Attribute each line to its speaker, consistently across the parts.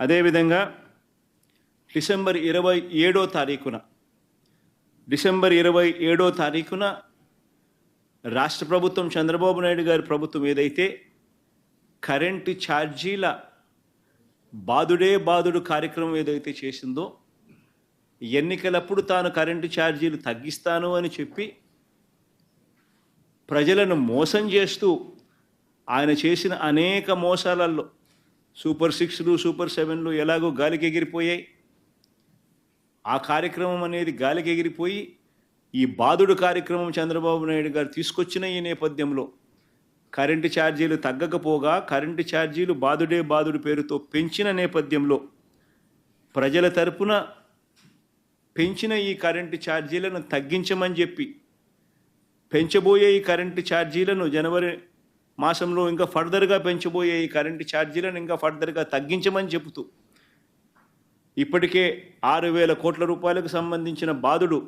Speaker 1: అదేవిధంగా డిసెంబర్ ఇరవై ఏడో తారీఖున డిసెంబర్ ఇరవై ఏడో తారీఖున రాష్ట్ర ప్రభుత్వం చంద్రబాబు నాయుడు గారి ప్రభుత్వం ఏదైతే కరెంటు ఛార్జీల బాదుడే బాదుడు కార్యక్రమం ఏదైతే చేసిందో ఎన్నికలప్పుడు తాను కరెంటు ఛార్జీలు తగ్గిస్తాను అని చెప్పి ప్రజలను మోసం చేస్తూ ఆయన చేసిన అనేక మోసాలలో సూపర్ సిక్స్లు సూపర్ సెవెన్లు ఎలాగో గాలికి ఎగిరిపోయాయి ఆ కార్యక్రమం అనేది గాలికి ఎగిరిపోయి ఈ బాదుడు కార్యక్రమం చంద్రబాబు నాయుడు గారు తీసుకొచ్చిన ఈ నేపథ్యంలో కరెంటు ఛార్జీలు తగ్గకపోగా కరెంటు ఛార్జీలు బాదుడే బాదుడు పేరుతో పెంచిన నేపథ్యంలో ప్రజల తరపున పెంచిన ఈ కరెంటు ఛార్జీలను తగ్గించమని చెప్పి పెంచబోయే ఈ కరెంటు ఛార్జీలను జనవరి మాసంలో ఇంకా ఫర్దర్గా పెంచబోయే ఈ కరెంటు ఛార్జీలను ఇంకా ఫర్దర్గా తగ్గించమని చెబుతూ ఇప్పటికే ఆరు వేల కోట్ల రూపాయలకు సంబంధించిన బాధుడు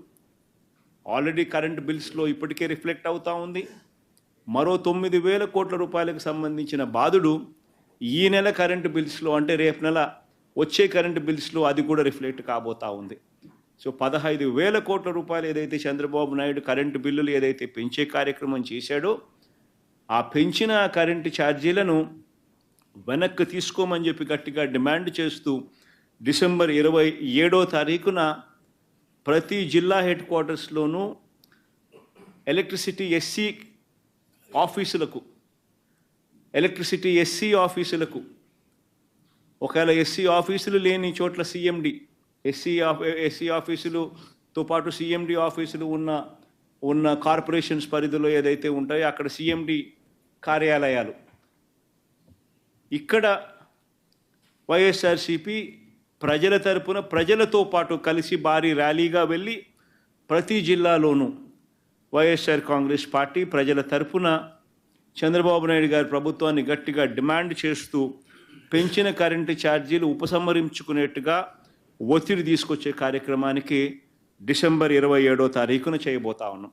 Speaker 1: ఆల్రెడీ కరెంట్ బిల్స్లో ఇప్పటికే రిఫ్లెక్ట్ అవుతూ ఉంది. మరో తొమ్మిది వేల కోట్ల రూపాయలకు సంబంధించిన బాధుడు ఈ నెల కరెంటు బిల్స్లో అంటే రేపు నెల వచ్చే కరెంటు బిల్స్లో అది కూడా రిఫ్లెక్ట్ కాబోతూ ఉంది. సో పదహైదు వేల కోట్ల రూపాయలు ఏదైతే చంద్రబాబు నాయుడు కరెంటు బిల్లులు ఏదైతే పెంచే కార్యక్రమం చేశాడో ఆ పెంచిన కరెంటు ఛార్జీలను వెనక్కి తీసుకోమని చెప్పి గట్టిగా డిమాండ్ చేస్తూ డిసెంబర్ ఇరవై ఏడో తారీఖున ప్రతి జిల్లా హెడ్ క్వార్టర్స్లోనూ ఎలక్ట్రిసిటీ ఎస్సీ ఆఫీసులకు ఎలక్ట్రిసిటీ ఎస్సీ ఆఫీసులకు ఒకవేళ ఎస్సీ ఆఫీసులు లేని చోట్ల సీఎండి ఎస్సీ ఎస్సీ ఆఫీసులుతో పాటు సీఎండి ఆఫీసులు ఉన్న ఉన్న కార్పొరేషన్స్ పరిధిలో ఏదైతే ఉంటాయో అక్కడ సీఎండి కార్యాలయాలు. ఇక్కడ వైఎస్ఆర్సిపి ప్రజల తరపున ప్రజలతో పాటు కలిసి భారీ ర్యాలీగా వెళ్ళి ప్రతి జిల్లాలోనూ వైఎస్ఆర్ కాంగ్రెస్ పార్టీ ప్రజల తరపున చంద్రబాబు నాయుడు గారి ప్రభుత్వాన్ని గట్టిగా డిమాండ్ చేస్తూ పెంచిన కరెంటు ఛార్జీలు ఉపసంహరించుకునేట్టుగా ఒత్తిడి తీసుకొచ్చే కార్యక్రమానికి డిసెంబర్ ఇరవై ఏడో తారీఖున చేయబోతా ఉన్నాం.